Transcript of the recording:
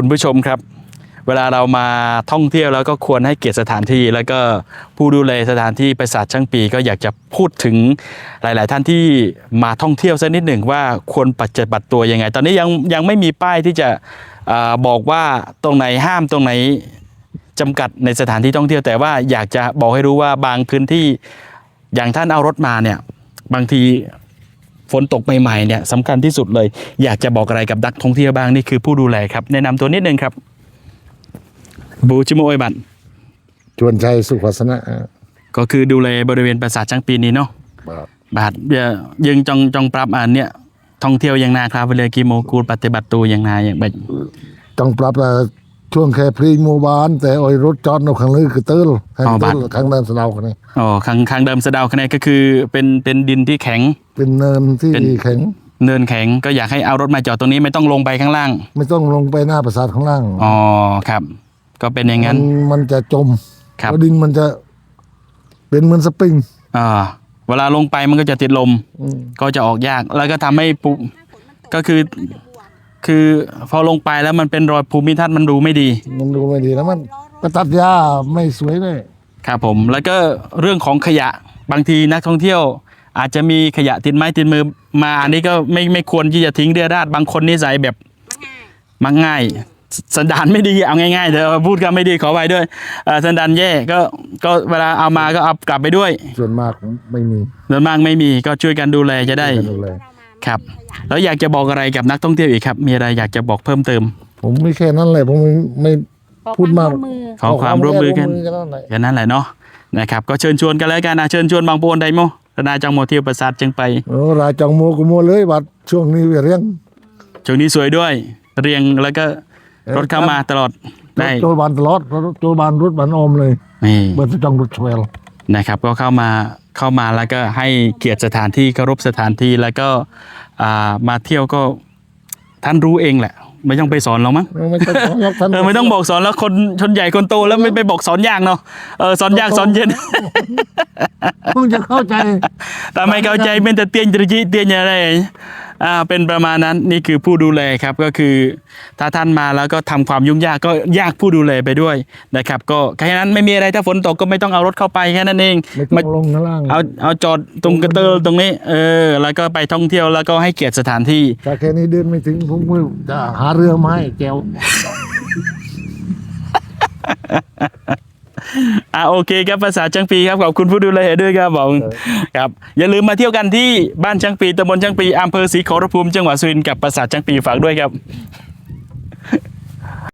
คุณผู้ชมครับ เวลาเรามาท่องเที่ยวแล้วก็ควรให้เกียรติสถานที่ แล้วก็ผู้ดูแลสถานที่ประสาทช่างปีก็อยากจะพูดถึงหลาย ๆ ท่านที่มาท่องเที่ยวสักนิดหนึ่งว่าควรปฏิบัติตัวยังไง ตอนนี้ยังยังไม่มีป้ายที่จะอบอกว่าตรงไหนห้ามตรงไหนจำกัดในสถานที่ท่องเที่ยวแต่ว่าอยากจะบอกให้รู้ว่าบางพื้นที่อย่างท่านเอารถมาเนี่ยบางที ฝนตกใหม่ๆเนี่ยสำคัญที่สุดเลย อยากจะบอกอะไรกับนักท่องเที่ยวบ้างนี่คือผู้ดูแลครับ แนะนำตัวนิดนึงครับ บูชิโมโอยบัตชวนชัยสุขวัสนะก็คือดูแลบริเวณปราสาทจังปีนี้เนาะครับบาทเอ่อยังจองจองปรับอ่านเนี่ยท่องเที่ยวยังนาครับไปเลยกีโมกูลปฏิบัติตัวยังนาอย่างแบบต้องปรับแต่ ช่วงแค่พรีโมบานแต่โอ้ยรถจอดนกขังลือคือเติ้ลทางเติ้ลทางเดินสะเดาคนนี้อ๋อครั้งครั้งเดิมสะเดาวคะแนนก็คือเป็นเป็นดินที่แข็ง เป็นเนินที่เป็น แข็ง เนินแข็งก็อยากให้เอารถมาจอดตรงนี้ไม่ต้องลงไปข้างล่างไม่ต้องลงไปหน้าปราสาทข้างล่างอ๋อครับ ก็เป็นอย่างนั้นมัมันจะจมครับเพราะดินมันจะ เป็นเหมือนสปริงอ่าเวลาลงไปมันก็จะติดลม อืมก็จะออกยาก แล้วก็ทำให้ปูก็คือ คือพอลงไปแล้วมันเป็นรอยภูมิทัศน์มันดูไม่ดี มันดูไม่ดีแล้วมันไปตัดหญ้าไม่สวยเลยครับผมแล้วก็เรื่องของขยะบางทีนักท่องเที่ยว อาจจะมีขยะติดไม้ติดมือมาอันนี้ก็ไม่ไม่ควรที่จะทิ้งเรียราดบางคนนิสัยแบบมักง่ายสสันดานไม่ดีเอาง่ายๆเดี๋ยวพูดกันไม่ดีขอไว้ด้วยเอ่อสันดานแย่ก็ก็เวลาเอามาก็เอากลับไปด้วย ส่วนมากไม่มีส่วนมากไม่มีก็ช่วยกันดูแลจะได้การดูแล ครับ แล้วอยากจะบอกอะไรกับนักท่องเที่ยวอีกครับ มีอะไรอยากจะบอกเพิ่มเติม ผมไม่แค่นั้นเลยผมไม่พูดมากขอความร่วมมือกันร่วมมือกันนั่นแหละแค่นั้นแหละเนาะนะครับก็เชิญชวนกันแล้วกันนะเชิญชวนบางปนไดโมธนาจังโมเที่ยวประสาทจึงไปโอ้รายจังโมกุโมเลยบัดช่วงนี้เรียงช่วงนี้สวยด้วย เรียงแล้วก็เออรถเข้ามาตลอดได้โจบานตลอดโจบานรถบานอมเลยนี่เบิร์ตจังรถชเวลนะครับก็เข้ามา เข้ามาแล้วก็ให้เกียรติสถานที่เคารพสถานที่แล้วก็อ่ามาเที่ยวก็ท่านรู้เองแหละ ไม่ต้องไปสอนเรามั้งไม่ต้องสอนหรอกท่านเออไม่ต้องบอกสอนแล้วคนชนใหญ่คนโตแล้วไม่ไปบอกสอนยากเนาะเออสอนยากสอนเย็นเพิ่งจะเข้าใจแต่ไม่เข้าใจเป็นแต่เตียนจริเตียนอะไร อ่าเป็นประมาณนั้นนี่คือผู้ดูแลครับก็คือถ้าท่านมาแล้วก็ทำความยุ่งยากก็ยากผู้ดูแลไปด้วยนะครับก็แค่นั้นไม่มีอะไรถ้าฝนตกก็ไม่ต้องเอารถเข้าไปแค่นั้นเองไม่ต้องลงข้างล่างเอาเอาจอดตรงกระเตอร์ตรงนี้เออแล้วก็ไปท่องเที่ยวแล้วก็ให้เกียรติสถานที่แต่แค่นี้เดินไม่ถึงผมก็จะหาเรือมาให้แจว อ่าโอเคครับภาษาช่างปีครับขอบคุณผู้ดูแลด้วยครับผมครับอย่าลืมมาเที่ยวกันที่บ้านช่างปีตำบลช่างปีอำเภอศรีขอรภูมิจังหวัดสุรินทร์กับภาษาช่างปีฝากด้วยครับ